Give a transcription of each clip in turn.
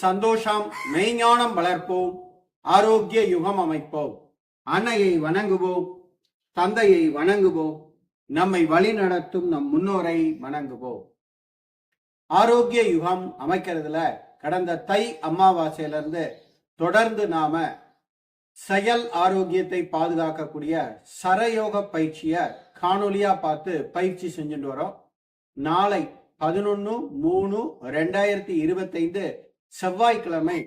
சந்தோஷம் மெய்ஞானம் வளர்ப்போம் ஆரோக்கிய யுகம் அமைப்போம். அன்னையை வணங்குவோம் தந்தையை வணங்குவோம் நம்மை வழிநடத்தும் நம் முன்னோரை வணங்குவோம். ஆரோக்கிய யுகம் அமைக்கிறதுல கடந்த தை அமாவாசையிலிருந்து தொடர்ந்து நாம செயல் ஆரோக்கியத்தை பாதுகாக்கக்கூடிய சரயோக பயிற்சியை காணொலியா பார்த்து பயிற்சி செஞ்சுட்டு வரோம். நாளை பதினொன்று மூணு ரெண்டாயிரத்தி இருபத்தைந்து செவ்வாய்க்கிழமை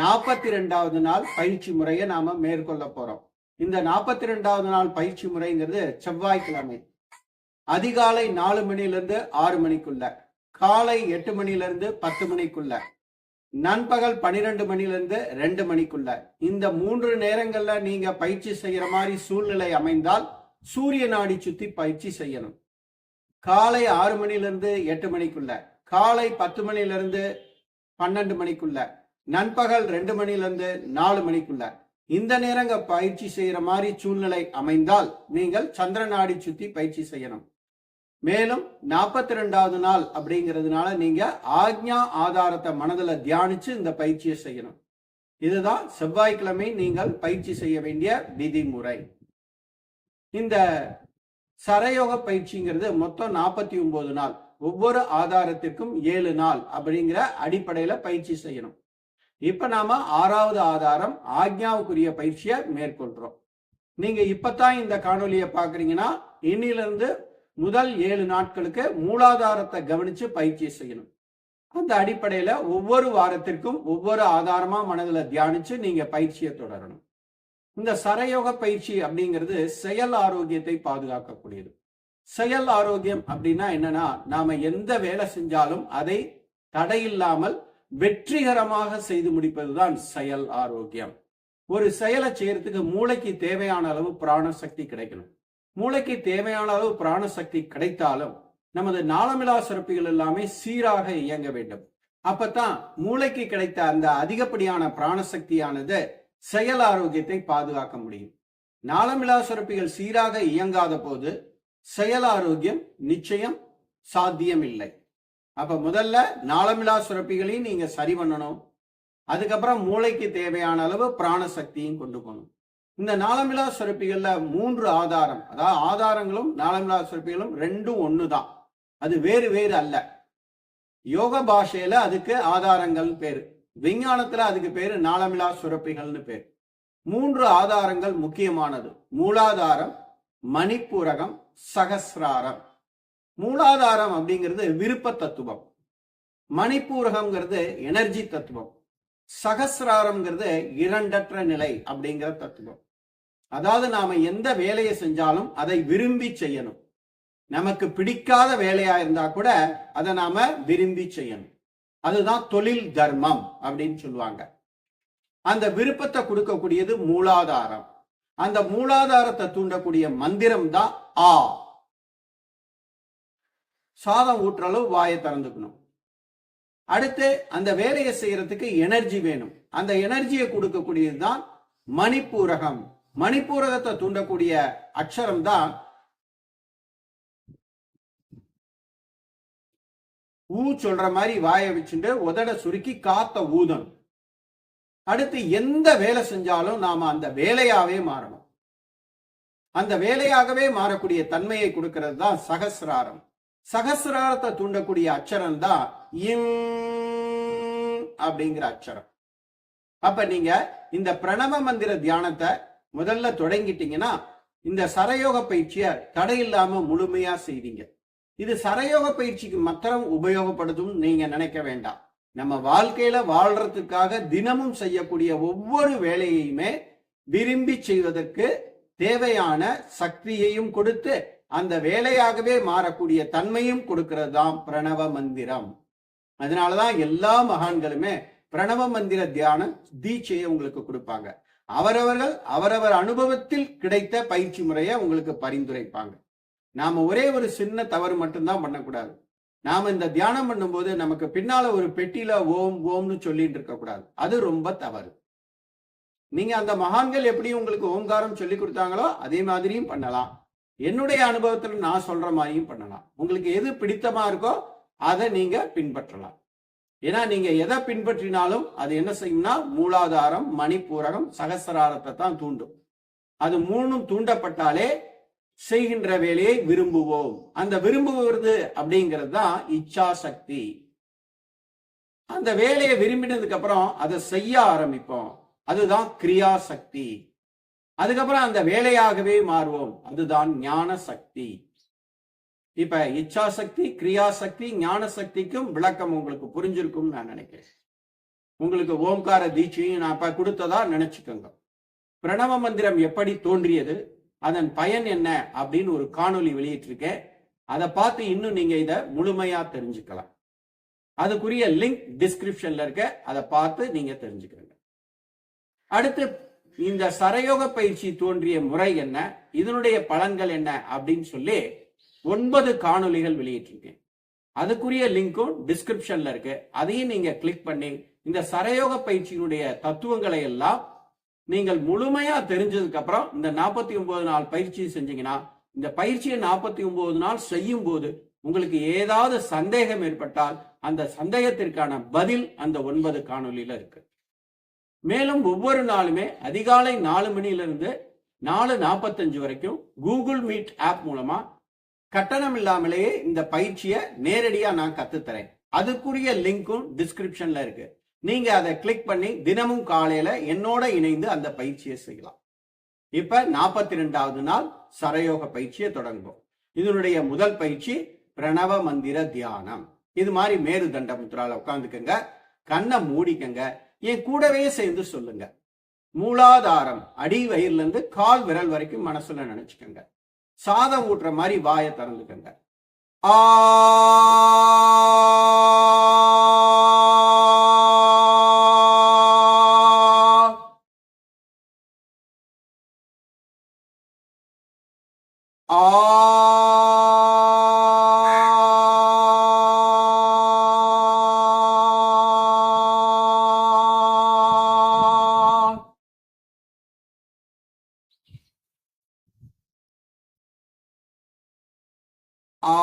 நாற்பத்தி ரெண்டாவது நாள் பயிற்சி முறையை நாம மேற்கொள்ள போறோம். இந்த நாற்பத்தி ரெண்டாவது நாள் பயிற்சி முறைங்கிறது செவ்வாய்க்கிழமை. அதிகாலை நாலு மணிலிருந்து ஆறு மணிக்குள்ள காலை எட்டு மணிலிருந்து பத்து மணிக்குள்ள நண்பகல் பனிரெண்டு மணிலிருந்து ரெண்டு மணிக்குள்ள. இந்த மூன்று நேரங்கள்ல நீங்க பயிற்சி செய்யற மாதிரி சூழ்நிலை அமைந்தால் சூரிய நாடி சுத்தி பயிற்சி செய்யணும். காலை ஆறு மணிலிருந்து எட்டு மணிக்குள்ள காலை பத்து மணில பன்னெண்டு மணிக்குள்ள. நண்பகல் ரெண்டு மணிலிருந்து நாலு மணிக்குள்ள. இந்த நேரங்க பயிற்சி செய்யற மாதிரி சூழ்நிலை அமைந்தால் நீங்கள் சந்திர நாடி சுத்தி பயிற்சி செய்யணும். மேலும் நாற்பத்தி ரெண்டாவது நாள் அப்படிங்கிறதுனால நீங்க ஆக்ஞா ஆதாரத்தை மனதில் தியானிச்சு இந்த பயிற்சியை செய்யணும். இதுதான் செவ்வாய்க்கிழமை நீங்கள் பயிற்சி செய்ய வேண்டிய விதிமுறை. இந்த சரயோக பயிற்சிங்கிறது மொத்தம் நாற்பத்தி ஒன்பது நாள். ஒவ்வொரு ஆதாரத்திற்கும் ஏழு நாள் அப்படிங்கிற அடிப்படையில பயிற்சி செய்யணும். இப்ப நாம ஆறாவது ஆதாரம் ஆக்ஞாவுக்குரிய பயிற்சியை மேற்கொள்றோம். நீங்க இப்பதான் இந்த காணொலியை பாக்குறீங்கன்னா இன்னிலிருந்து முதல் ஏழு நாட்களுக்கு மூலாதாரத்தை கவனிச்சு பயிற்சி செய்யணும். அந்த அடிப்படையில ஒவ்வொரு வாரத்திற்கும் ஒவ்வொரு ஆதாரமா மனதில் தியானிச்சு நீங்க பயிற்சியை தொடரணும். இந்த சரயோக பயிற்சி அப்படிங்கிறது செயல் ஆரோக்கியத்தை பாதுகாக்கக்கூடியது. செயல் ஆரோக்கியம் அப்படின்னா என்னன்னா நாம எந்த வேலை செஞ்சாலும் அதை தடையில்லாமல் வெற்றிகரமாக செய்து முடிப்பதுதான் செயல் ஆரோக்கியம். ஒரு செயலை செய்யறதுக்கு மூளைக்கு தேவையான அளவு பிராண சக்தி கிடைக்கணும். மூளைக்கு தேவையான அளவு பிராண சக்தி கிடைத்தாலும் நமது நாளமிலா சுரப்பிகள் எல்லாமே சீராக இயங்க வேண்டும். அப்பத்தான் மூளைக்கு கிடைத்த அந்த அதிகப்படியான பிராண சக்தியானது செயல் ஆரோக்கியத்தை பாதுகாக்க முடியும். நாளமிலா சுரப்பிகள் சீராக இயங்காத போது செயல் ஆரோக்கியம் நிச்சயம் சாத்தியம் இல்லை அப்ப முதல்ல நாளமிலா சுரப்பிகளையும் நீங்க சரி பண்ணணும். அதுக்கப்புறம் மூளைக்கு தேவையான அளவு பிராண சக்தியும் கொண்டு போகணும். இந்த நாளமிலா சுரப்பிகள்ல மூன்று ஆதாரம் அதாவது ஆதாரங்களும் நாளமிலா சுரப்பிகளும் ரெண்டும் ஒண்ணுதான். அது வேறு வேறு அல்ல. யோக பாஷையில அதுக்கு ஆதாரங்கள் பேரு. விஞ்ஞானத்துல அதுக்கு பேரு நாளமிலா சுரப்பிகள்னு பேர். மூன்று ஆதாரங்கள் முக்கியமானது. மூலாதாரம் மணிப்பூரகம் சகசிராரம். மூலாதாரம் அப்படிங்கிறது விருப்ப தத்துவம். மணிப்பூரகம்ங்கிறது எனர்ஜி தத்துவம். சகசிராரம்ங்கிறது இரண்டற்ற நிலை அப்படிங்கிற தத்துவம். அதாவது நாம எந்த வேலையை செஞ்சாலும் அதை விரும்பி செய்யணும். நமக்கு பிடிக்காத வேலையா இருந்தா கூட அதை நாம விரும்பி செய்யணும். அதுதான் தொழில் தர்மம் அப்படின்னு சொல்லுவாங்க. அந்த விருப்பத்தை கொடுக்கக்கூடியது மூலாதாரம். அந்த மூலாதாரத்தை தூண்டக்கூடிய மந்திரம் தான் ஆ. சாதம் ஊற்ற அளவு வாயை திறந்துக்கணும். அடுத்து அந்த வேலையை செய்யறதுக்கு எனர்ஜி வேணும். அந்த எனர்ஜியை கொடுக்கக்கூடியது தான் மணிப்பூரகம். மணிப்பூரகத்தை தூண்டக்கூடிய அக்ஷரம் தான் ஊ சொல்ற மாதிரி வாயை வச்சுட்டு உதட சுருக்கி காத்த ஊதணும் அடுத்து எந்த வேலை செஞ்சாலும் நாம அந்த வேலையாவே மாறணும். அந்த வேலையாகவே மாறக்கூடிய தன்மையை கொடுக்கிறது தான் சகசிராரம். சகசிராரத்தை தூண்டக்கூடிய அச்சரம் தான் இம் அப்படிங்கிற அச்சரம். அப்ப நீங்க இந்த பிரணவ மந்திர தியானத்தை முதல்ல தொடங்கிட்டீங்கன்னா இந்த சரயோக பயிற்சியை தடையில்லாம முழுமையா செய்வீங்க. இது சரயோக பயிற்சிக்கு மாத்திரம் உபயோகப்படுதும் நீங்க நினைக்க வேண்டாம். நம்ம வாழ்க்கையில வாழ்றதுக்காக தினமும் செய்யக்கூடிய ஒவ்வொரு வேலையுமே விரும்பி செய்வதற்கு தேவையான சக்தியையும் கொடுத்து அந்த வேலையாகவே மாறக்கூடிய தன்மையும் கொடுக்கிறது தான் பிரணவ மந்திரம். அதனாலதான் எல்லா மகான்களுமே பிரணவ மந்திர தியானம் தீட்சையை உங்களுக்கு கொடுப்பாங்க. அவரவர்கள் அவரவர் அனுபவத்தில் கிடைத்த பயிற்சி முறையை உங்களுக்கு பரிந்துரைப்பாங்க. நாம ஒரே ஒரு சின்ன தவறு மட்டும்தான் பண்ணக்கூடாது. நாம இந்த தியானம் பண்ணும்போது நமக்கு பின்னால ஒரு பெட்டியில ஓம் ஓம்னு சொல்லிட்டு இருக்க கூடாது. அது ரொம்ப தவறு. நீங்க அந்த மகான்கள் எப்படி உங்களுக்கு ஓங்காரம் சொல்லி கொடுத்தாங்களோ அதே மாதிரியும் பண்ணலாம். என்னுடைய அனுபவத்துல நான் சொல்ற மாதிரியும் பண்ணலாம். உங்களுக்கு எது பிடித்தமா இருக்கோ அதை நீங்க பின்பற்றலாம். ஏன்னா நீங்க எதை பின்பற்றினாலும் அது என்ன செய்யும்னா மூலாதாரம் மணிப்பூரகம் சகசராரத்தை தான் தூண்டும். அது மூணும் தூண்டப்பட்டாலே செய்கின்ற வேலையை விரும்புவோம். அந்த விரும்புவது அப்படிங்கிறது தான் இச்சா சக்தி அந்த வேலையை விரும்பினதுக்கு அப்புறம் அதை செய்ய ஆரம்பிப்போம். அதுதான் கிரியா சக்தி அதுக்கப்புறம் அந்த வேலையாகவே மாறுவோம். அதுதான் ஞான சக்தி இப்ப இச்சா சக்தி கிரியா சக்தி ஞான சக்திக்கும் விளக்கம் உங்களுக்கு புரிஞ்சிருக்கும் நான் நினைக்கிறேன். உங்களுக்கு ஓம்கார தீட்சையும் நான் இப்ப கொடுத்ததா நினைச்சுக்கோங்க. பிரணவ மந்திரம் எப்படி தோன்றியது? அதன் பயன் என்ன அப்படின்னு ஒரு காணொலி வெளியிட்டிருக்கேன் அதை பார்த்து இன்னும் நீங்க இதை முழுமையா தெரிஞ்சுக்கலாம். அதுக்குரிய லிங்க் டிஸ்கிரிப்ஷன்ல இருக்க. அதை பார்த்து நீங்க தெரிஞ்சுக்கிறீங்க. அடுத்து இந்த சரயோக பயிற்சி தோன்றிய முறை என்ன? இதனுடைய பலன்கள் என்ன? அப்படின்னு சொல்லி ஒன்பது காணொளிகள் வெளியிட்டிருக்கேன் அதுக்குரிய லிங்க்கும் டிஸ்கிரிப்ஷன்ல இருக்கு. அதையும் நீங்க கிளிக் பண்ணி இந்த சரயோக பயிற்சியினுடைய தத்துவங்களை எல்லாம் நீங்கள் முழுமையா தெரிஞ்சதுக்கு அப்புறம் இந்த நாற்பத்தி ஒன்பது நாள் பயிற்சி செஞ்சீங்கன்னா இந்த பயிற்சியை நாற்பத்தி ஒன்பது நாள் செய்யும் போது உங்களுக்கு ஏதாவது சந்தேகம் ஏற்பட்டால் அந்த சந்தேகத்திற்கான பதில் அந்த ஒன்பது காணொலியில இருக்கு. மேலும் ஒவ்வொரு நாளுமே அதிகாலை நாலு மணியிலிருந்து நாலு நாற்பத்தஞ்சு வரைக்கும் கூகுள் மீட் ஆப் மூலமா கட்டணம் இல்லாமலேயே இந்த பயிற்சியை நேரடியா நான் கத்துத்தரேன். அதுக்குரிய லிங்க்கும் டிஸ்கிரிப்ஷன்ல இருக்கு. நீங்க அதை கிளிக் பண்ணி தினமும் காலையில என்னோட இணைந்து அந்த பயிற்சியை செய்யலாம். இப்ப நாற்பத்தி ரெண்டாவது நாள் சரயோக பயிற்சியை தொடங்குவோம். இதனுடைய முதல் பயிற்சி பிரணவ மந்திர தியானம். இது மாதிரி மேரு தண்ட முத்ரால உட்காந்துக்கங்க கண்ணை மூடிக்கங்க. என் கூடவே சேர்ந்து சொல்லுங்க. மூலாதாரம் அடி வயிறுல இருந்து கால் விரல் வரைக்கும் மனசுல நினைச்சுக்கங்க. சாதம் ஊட்டுற மாதிரி வாயை திறந்துக்கங்க. ஆ ஆ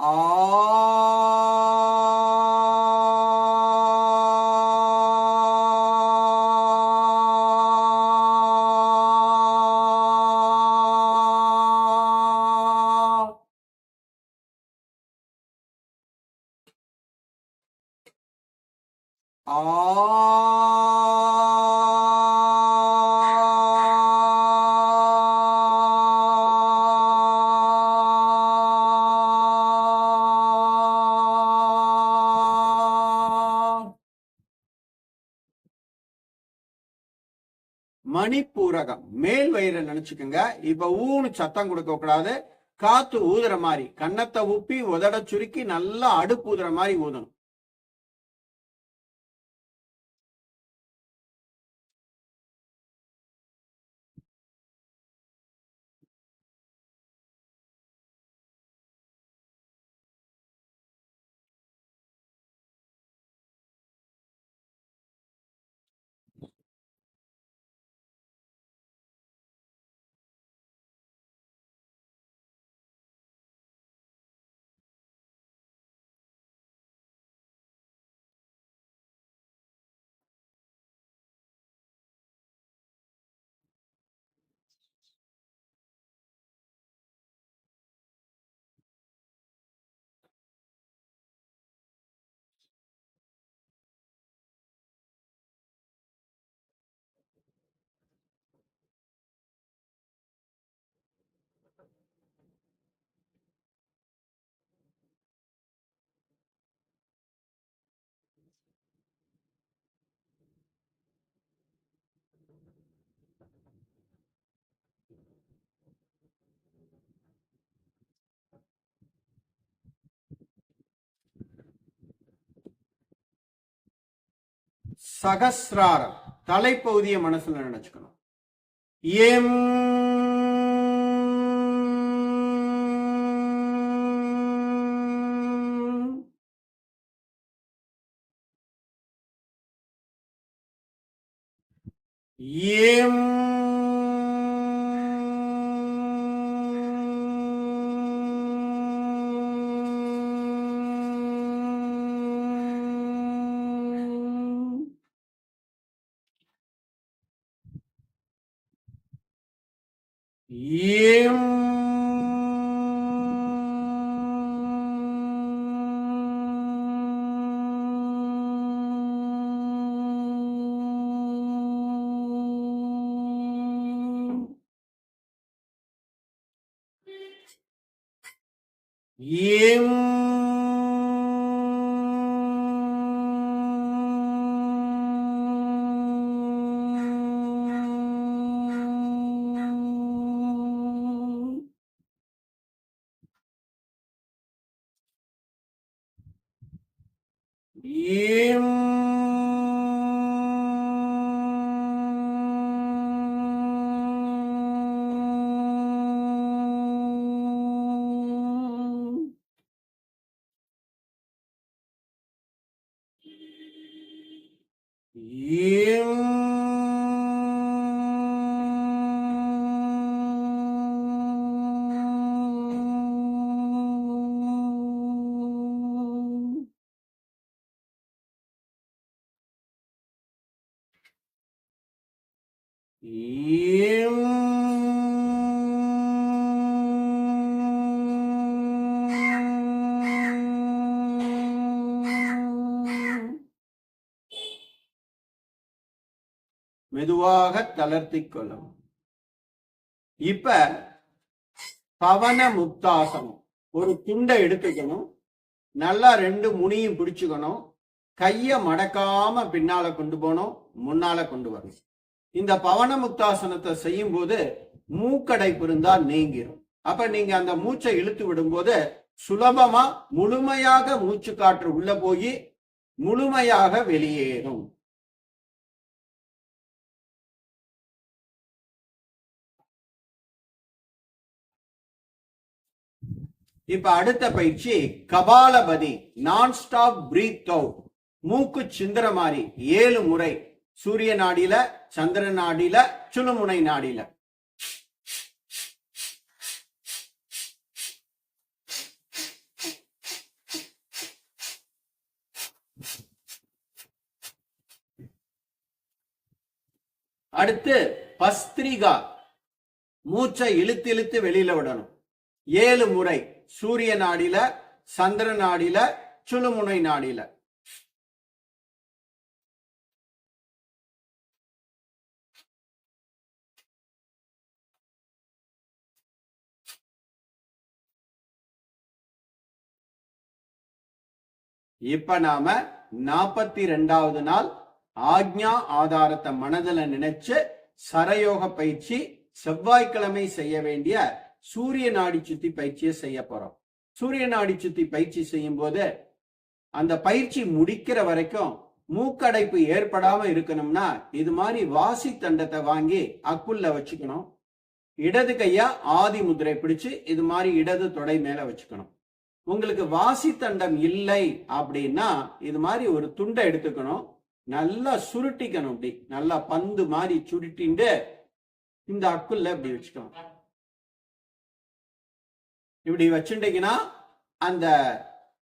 ஆ வச்சுக்கோங்க இப்ப ஊன்னு சத்தம் கொடுக்க கூடாது. காத்து ஊதுற மாதிரி கன்னத்தை உப்பி உதட சுருக்கி நல்லா அடுப்பு ஊதுற மாதிரி ஊதணும். சகசிராரம் தலைப்பகுதியை மனசுல நினைச்சுக்கணும். எம் எம் எம் எம் எம் மெதுவாக தளர்த்தி கொள்ளவும் இப்ப பவன முக்தாசனம் ஒரு துண்டை எடுத்துக்கணும். நல்லா ரெண்டு முனியும் பிடிச்சுக்கணும். கைய மடக்காம பின்னால கொண்டு போகணும் முன்னால கொண்டு வரணும். இந்த பவன முக்தாசனத்தை செய்யும் போது மூக்கடைப்பு இருந்தா நீங்கிரும். அப்ப நீங்க அந்த மூச்சை இழுத்து விடும்போது சுலபமா முழுமையாக மூச்சு காற்று உள்ள போய் முழுமையாக வெளியேறும். இப்ப அடுத்த பயிற்சி கபாலபதி நான் ஸ்டாப் பிரீத் அவுட் மூக்கு சிந்திர மாதிரி ஏழு முறை. சூரிய நாடியில சந்திர நாடியில சுழுமுனை நாடியில. அடுத்து பஸ்திரிகா. மூச்சை இழுத்து இழுத்து வெளியில விடணும். ஏழு முறை. சூரிய நாடியில சந்திர நாடியில சுழுமுனை நாடியில இப்ப நாம நாற்பத்தி ரெண்டாவது நாள் ஆக்ஞா ஆதாரத்தை மனதில் நினைச்சு சரயோக பயிற்சி செவ்வாய்க்கிழமை செய்ய வேண்டிய சூரிய நாடி சுத்தி பயிற்சியை செய்ய போறோம். சூரிய நாடி சுத்தி பயிற்சி செய்யும் போது அந்த பயிற்சி முடிக்கிற வரைக்கும் மூக்கடைப்பு ஏற்படாம இருக்கணும்னா இது மாதிரி வாசி தண்டத்தை வாங்கி அக்குள்ள வச்சுக்கணும். இடது கையா ஆதி முதிரை பிடிச்சு இது மாதிரி இடது தொடை மேல வச்சுக்கணும். உங்களுக்கு வாசி தண்டம் இல்லை அப்படின்னா இது மாதிரி ஒரு துண்டை எடுத்துக்கணும். நல்லா சுருட்டிக்கணும் இப்படி நல்லா பந்து மாதிரி சுருட்டிண்டு இந்த அக்குள்ள இப்படி வச்சுக்கணும். இப்படி வச்சுட்டீங்கன்னா அந்த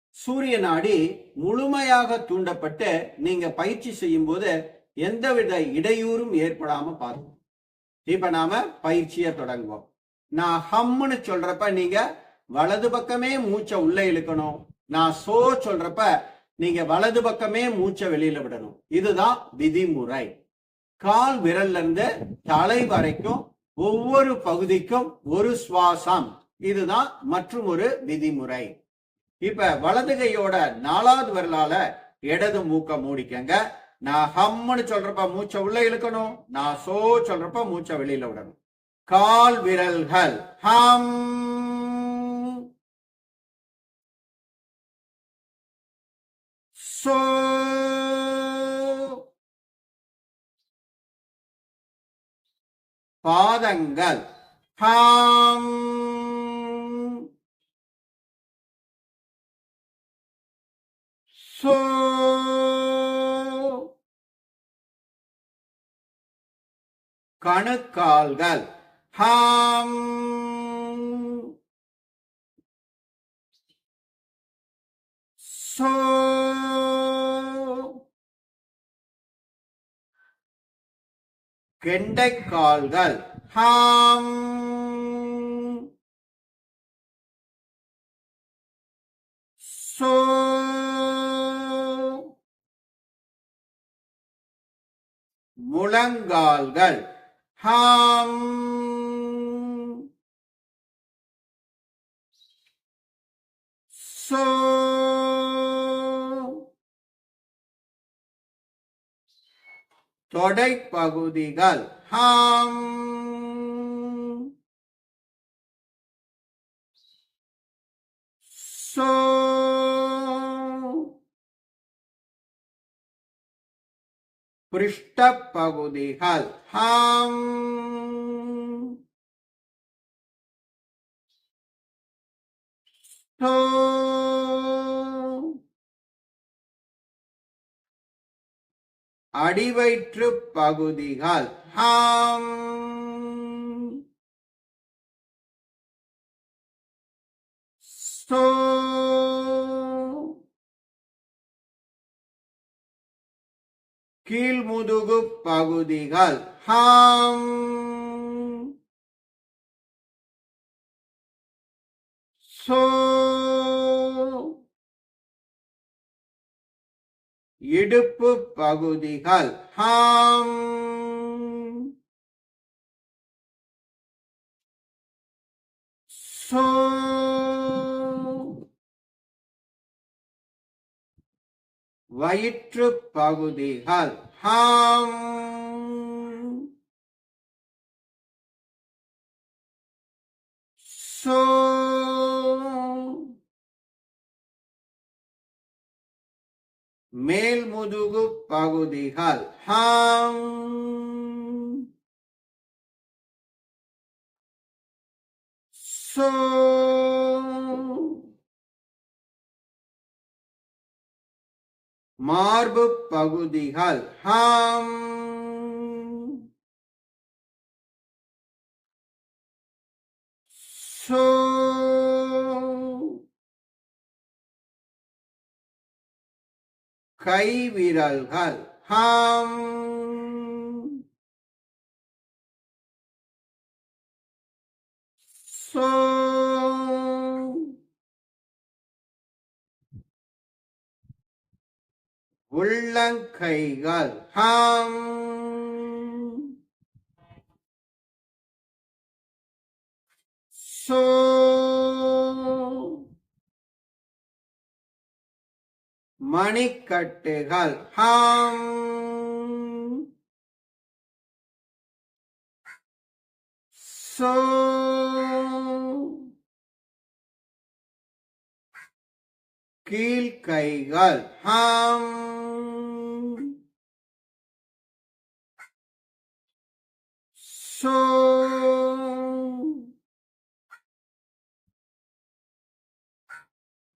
சூரிய நாடி முழுமையாக தூண்டப்பட்டு நீங்க பயிற்சி செய்யும் போது எந்தவித இடையூறும் ஏற்படாம பார்க்கும் இப்ப நாம பயிற்சியை தொடங்குவோம். நான் ஹம்முன்னு சொல்றப்ப நீங்க வலது பக்கமே மூச்சை உள்ள இழுக்கணும். நான் சோ சொல்றப்ப நீங்க வலது பக்கமே மூச்சை வெளியில விடணும். இதுதான் விதிமுறை. கால் விரல்ல இருந்து தலை வரைக்கும் ஒவ்வொரு பகுதிக்கும் ஒரு சுவாசம். இதுதான் மற்றும் ஒரு விதிமுறை. இப்ப வலதுகையோட நாலாவது விரலால இடது மூக்க மூடிக்கங்க. நான் ஹம்னு சொல்றப்ப மூச்சை உள்ள இழுக்கணும். நான் சோ சொல்றப்ப மூச்சை வெளியில விடணும். கால் விரல்கள். ஹம். சோ. பாதங்கள். ஹாம் சோ கணுக்கால்கள் ஹாம் சோ கெண்டைக்கால்கள் ஹாம் சோ முழங்கால்கள். ஹாம் சோ தொடைப்பகுதிகள். ஹாம் பிருஷ்ட பகுதிகள். ஹாம். அடிவயிற்று பகுதிகள். ஹாம். சோ கீழ்முதுகு பகுதிகள். ஹாம். சோ. இடுப்பு பகுதிகள். ஹாம். சோ. வயிற்று பகுதிகள். ஹாம். சோ. மேல் முதுகு பகுதிகள். ஹாம். சோ. மார்பு பகுதிகள். ஹாம். சோ. கை விரல்கள் ஹாம். சோ. உள்ளங்கைகள். ஹாம். சோ. மணிக்கட்டுகள். ஹாம். சோ. கீழ்கைகள். ஹாம். சோ.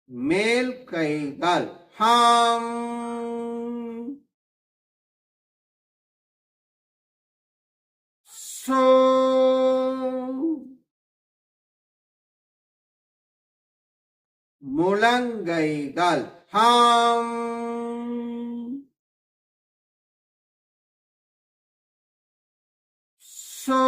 மேல் கைகள் ஹம். சோ. முழங்கைகள். ஹாம். சோ.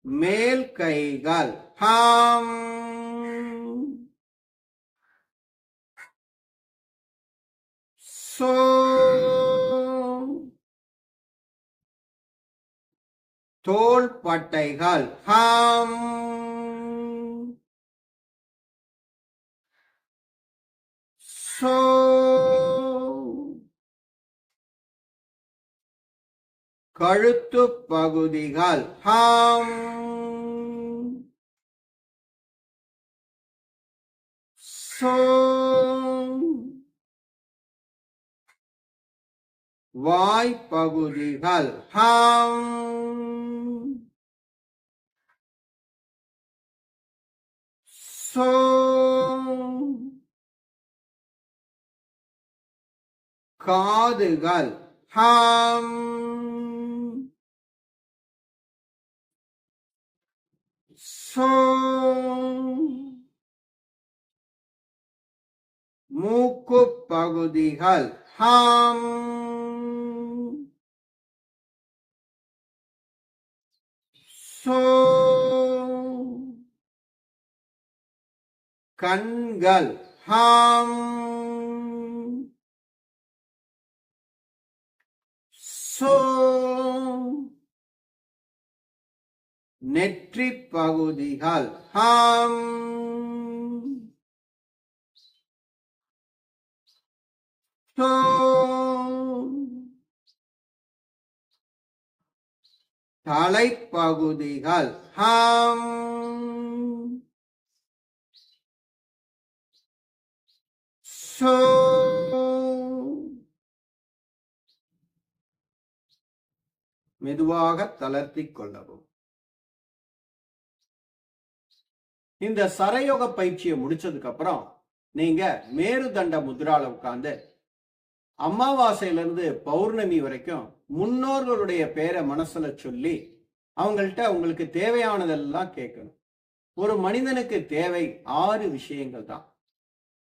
மேல் கைகள். ஹாம். சோ. தோள் பட்டைகள். ஹாம். சோ. கழுத்து பகுதிகள். ஹாம். சோ. வாய்ப்பகுதிகள் ஹம். சோ காதுகள். ஹம். சோ மூக்கு பகுதிகள் ஹாம். சோ. கண்கள். ஹாம். சோ. நெற்றி பகுதிகள் ஹாம். தலைப்பகுதிகள் ஹம். சோ. மெதுவாக தளர்த்திக் கொள்ளவும். இந்த சரயோக பயிற்சியை முடிச்சதுக்கு அப்புறம் நீங்க மேருதண்ட முத்ரால உட்கார்ந்து அமாவாசையிலிருந்து பௌர்ணமி வரைக்கும் முன்னோர்களுடைய பேரை மனசுல சொல்லி அவங்கள்ட்ட உங்களுக்கு தேவையானதெல்லாம் கேட்கணும். ஒரு மனிதனுக்கு தேவை ஆறு விஷயங்கள் தான்.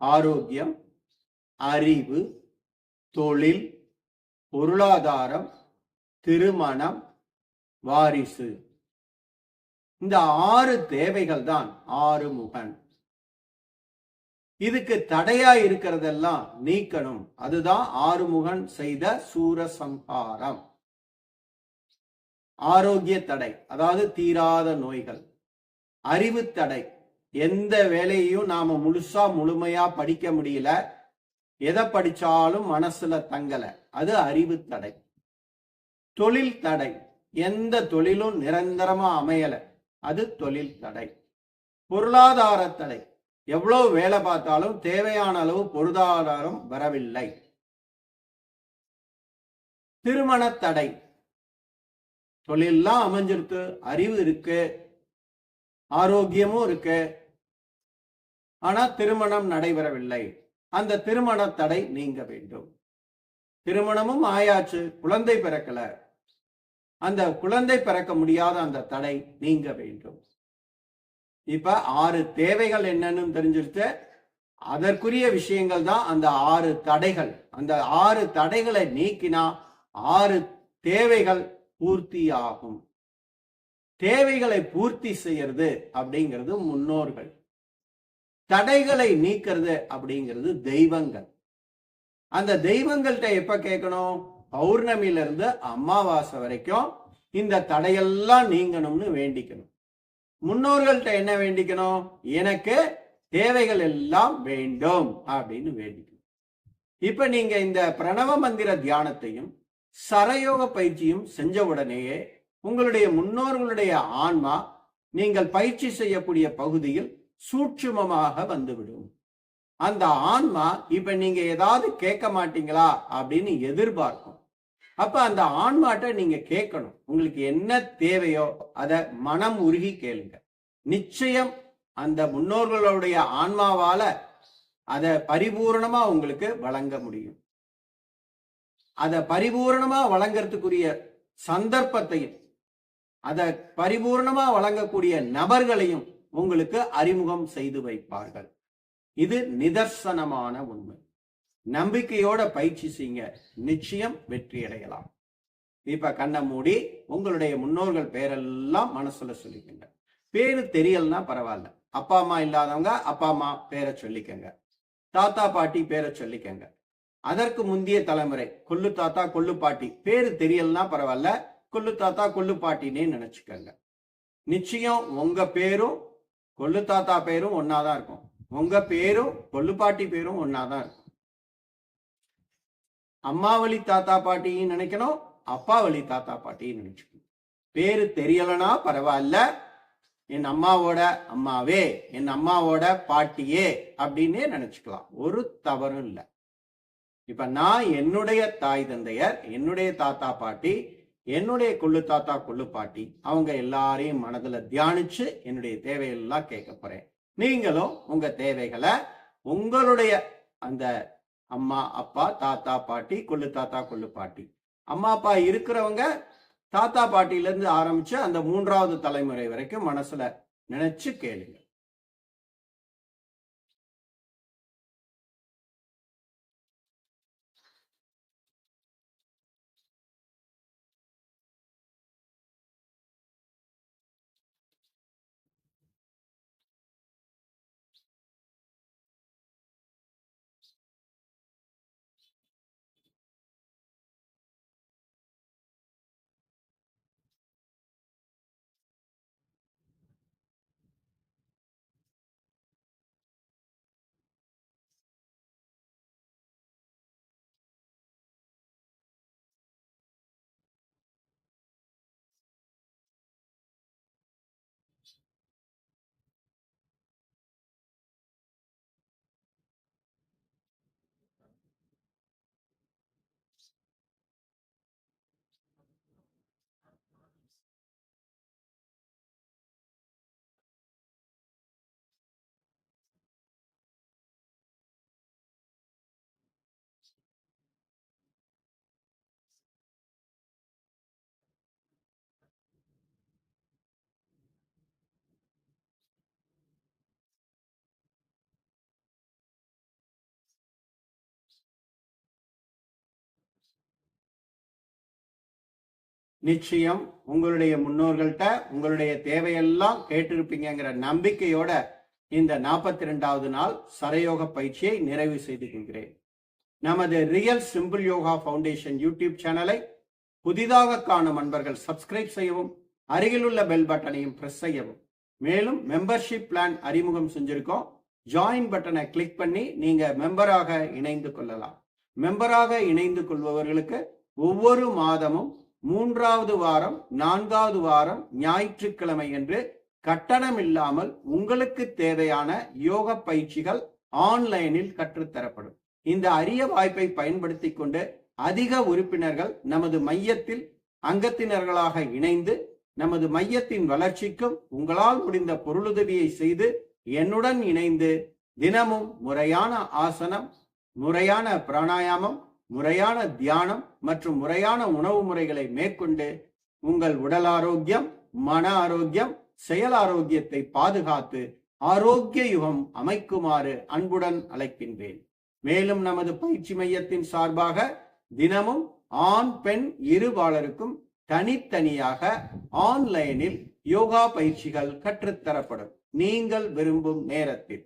ஆரோக்கியம் அறிவு தொழில் பொருளாதாரம் திருமணம் வாரிசு. இந்த ஆறு தேவைகள் தான் ஆறு முகன் இதுக்கு தடையா இருக்கிறதெல்லாம் நீக்கணும். அதுதான் ஆறுமுகன் செய்த சூரசம்ஹாரம். ஆரோக்கிய தடை அதாவது தீராத நோய்கள். அறிவு தடை எந்த வேலையையும் நாம முழுசா முழுமையா படிக்க முடியல. எதை படிச்சாலும் மனசுல தங்கல. அது அறிவு தடை. தொழில் தடை எந்த தொழிலும் நிரந்தரமா அமையல. அது தொழில் தடை. பொருளாதார தடை எவ்வளவு வேலை பார்த்தாலும் தேவையான அளவு பொருளாதாரம் வரவில்லை. திருமண தடை. தொழிலெல்லாம் அமைஞ்சிருக்கு அறிவு இருக்கு ஆரோக்கியமும் இருக்கு. ஆனா திருமணம் நடைபெறவில்லை. அந்த திருமண தடை நீங்க வேண்டும். திருமணமும் ஆயாச்சு குழந்தை பிறக்கல. அந்த குழந்தை பிறக்க முடியாத அந்த தடை நீங்க வேண்டும். இப்ப ஆறு தேவைகள் என்னன்னு தெரிஞ்சிருச்சு. அதற்குரிய விஷயங்கள் தான் அந்த ஆறு தடைகள். அந்த ஆறு தடைகளை நீக்கினா ஆறு தேவைகள் பூர்த்தி ஆகும். தேவைகளை பூர்த்தி செய்யறது அப்படிங்கிறது முன்னோர்கள். தடைகளை நீக்கிறது அப்படிங்கிறது தெய்வங்கள். அந்த தெய்வங்கள்ட்ட எப்ப கேட்கணும்? பௌர்ணமியில இருந்து அமாவாசை வரைக்கும் இந்த தடையெல்லாம் நீங்கணும்னு வேண்டிக்கணும். முன்னோர்கள்ட்ட என்ன வேண்டிக்கணும்? எனக்கு தேவைகள் எல்லாம் வேண்டும் அப்படின்னு வேண்டிக்கணும். இப்ப நீங்க இந்த பிரணவ மந்திர தியானத்தையும் சரயோக பயிற்சியும் செஞ்ச உடனேயே உங்களுடைய முன்னோர்களுடைய ஆன்மா நீங்கள் பயிற்சி செய்யக்கூடிய பகுதியில் சூட்சுமமாக வந்துவிடும். அந்த ஆன்மா இப்ப நீங்க ஏதாவது கேட்க மாட்டீங்களா அப்படின்னு எதிர்பார்க்கும். அப்ப அந்த ஆன்மாட்ட நீங்க கேட்கணும். உங்களுக்கு என்ன தேவையோ அதை மனம் உருகி கேளுங்க. நிச்சயம் அந்த முன்னோர்களுடைய ஆன்மாவால அதை பரிபூரணமா உங்களுக்கு வழங்க முடியும். அதை பரிபூரணமா வழங்கறதுக்குரிய சந்தர்ப்பத்தையும் அதை பரிபூர்ணமா வழங்கக்கூடிய நபர்களையும் உங்களுக்கு அறிமுகம் செய்து வைப்பார்கள். இது நிதர்சனமான உண்மை. நம்பிக்கையோட பயிற்சி செய்யுங்க. நிச்சயம் வெற்றி அடையலாம். இப்ப கண்ணை மூடி உங்களுடைய முன்னோர்கள் பேரெல்லாம் மனசுல சொல்லிக்கங்க. பேரு தெரியலன்னா பரவாயில்ல. அப்பா அம்மா இல்லாதவங்க அப்பா அம்மா பேரை சொல்லிக்கங்க. தாத்தா பாட்டி பேரை சொல்லிக்கங்க. அதற்கு முந்தைய தலைமுறை கொள்ளு தாத்தா கொல்லு பாட்டி பேரு தெரியலன்னா பரவாயில்ல. கொள்ளு தாத்தா கொல்லு பாட்டினே நினைச்சுக்கங்க. நிச்சயம் உங்க பேரும் கொள்ளு தாத்தா பேரும் ஒன்னாதான் இருக்கும். உங்க பேரும் கொல்லு பாட்டி பேரும் ஒன்னாதான் இருக்கும். அம்மா வழி தாத்தா பாட்டியும் நினைக்கணும். அப்பா வழி தாத்தா பாட்டியும் நினைச்சுக்கணும். பேரு தெரியலனா பரவாயில்ல. என் அம்மாவோட அம்மாவே என் அம்மாவோட பாட்டியே அப்படின்னே நினைச்சுக்கலாம். ஒரு தவறும் இல்லை. இப்ப நான் என்னுடைய தாய் தந்தையர் என்னுடைய தாத்தா பாட்டி என்னுடைய கொள்ளு தாத்தா கொள்ளு பாட்டி அவங்க எல்லாரையும் மனதுல தியானிச்சு என்னுடைய தேவையெல்லாம் கேட்க போறேன். நீங்களும் உங்க தேவைகளை உங்களுடைய அந்த அம்மா அப்பா தாத்தா பாட்டி கொள்ளு தாத்தா கொள்ளு பாட்டி. அம்மா அப்பா இருக்கிறவங்க தாத்தா பாட்டியிலேருந்து ஆரம்பித்து அந்த மூன்றாவது தலைமுறை வரைக்கும் மனசில் நினச்சி கேளுங்க. நிச்சயம் உங்களுடைய முன்னோர்கள்ட்ட உங்களுடைய தேவையெல்லாம் கேட்டிருப்பீங்கங்கிற நம்பிக்கையோட இந்த நாற்பத்தி ரெண்டாவது நாள் சரயோக பயிற்சியை நிறைவு செய்து கொள்கிறேன் நமது real simple yoga foundation YouTube சேனலை புதிதாக காணும் அன்பர்கள் சப்ஸ்கிரைப் செய்யவும் அருகிலுள்ள பெல் பட்டனையும் பிரஸ் செய்யவும். மேலும் மெம்பர்ஷிப் பிளான் அறிமுகம் செஞ்சிருக்கோம். ஜாயின் பட்டனை கிளிக் பண்ணி நீங்க மெம்பராக இணைந்து கொள்ளலாம். மெம்பராக இணைந்து கொள்பவர்களுக்கு ஒவ்வொரு மாதமும் மூன்றாவது வாரம் நான்காவது வாரம் ஞாயிற்றுக்கிழமை என்று கட்டணம் இல்லாமல் உங்களுக்கு தேவையான யோக பயிற்சிகள் ஆன்லைனில் கற்றுத்தரப்படும். இந்த அரிய வாய்ப்பை பயன்படுத்தி கொண்டு அதிக உறுப்பினர்கள் நமது மையத்தில் அங்கத்தினர்களாக இணைந்து நமது மையத்தின் வளர்ச்சிக்கும் உங்களால் முடிந்த பொருளுதவியை செய்து என்னுடன் இணைந்து தினமும் முறையான ஆசனம் முறையான பிராணாயாமம் முறையான தியானம் மற்றும் முறையான உணவு முறைகளை மேற்கொண்டு உங்கள் உடல் ஆரோக்கியம் மன ஆரோக்கியம் செயல் ஆரோக்கியத்தை பாதுகாத்து ஆரோக்கிய யுகம் அமைக்குமாறு அன்புடன் அழைக்கின்றேன். மேலும் நமது பயிற்சி மையத்தின் சார்பாக தினமும் ஆண் பெண் இருபாலருக்கும் தனித்தனியாக ஆன்லைனில் யோகா பயிற்சிகள் கற்றுத்தரப்படும். நீங்கள் விரும்பும் நேரத்தில்.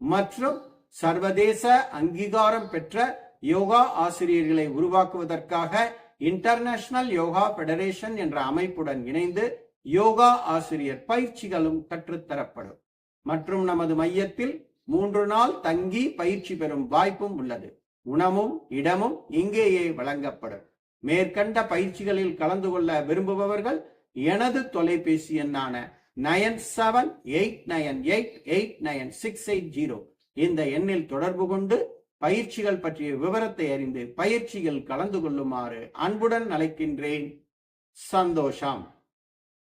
மற்றும் சர்வதேச அங்கீகாரம் பெற்ற யோகா ஆசிரியர்களை உருவாக்குவதற்காக இன்டர்நேஷனல் யோகா பெடரேஷன் என்ற அமைப்புடன் இணைந்து யோகா ஆசிரியர் பயிற்சிகளும் கற்றுத்தரப்படும் மற்றும் நமது மையத்தில் மூன்று நாள் தங்கி பயிற்சி பெறும் வாய்ப்பும் உள்ளது. உணவும் இடமும் இங்கேயே வழங்கப்படும். மேற்கண்ட பயிற்சிகளில் கலந்து கொள்ள விரும்புபவர்கள் எனது தொலைபேசி எண்ணான nine seven eight nine eight eight nine six eight zero இந்த எண்ணில் தொடர்பு கொண்டு பயிற்சிகள் பற்றிய விவரத்தை அறிந்து பயிற்சியில் கலந்து கொள்ளுமாறு அன்புடன் அழைக்கின்றேன். சந்தோஷம்.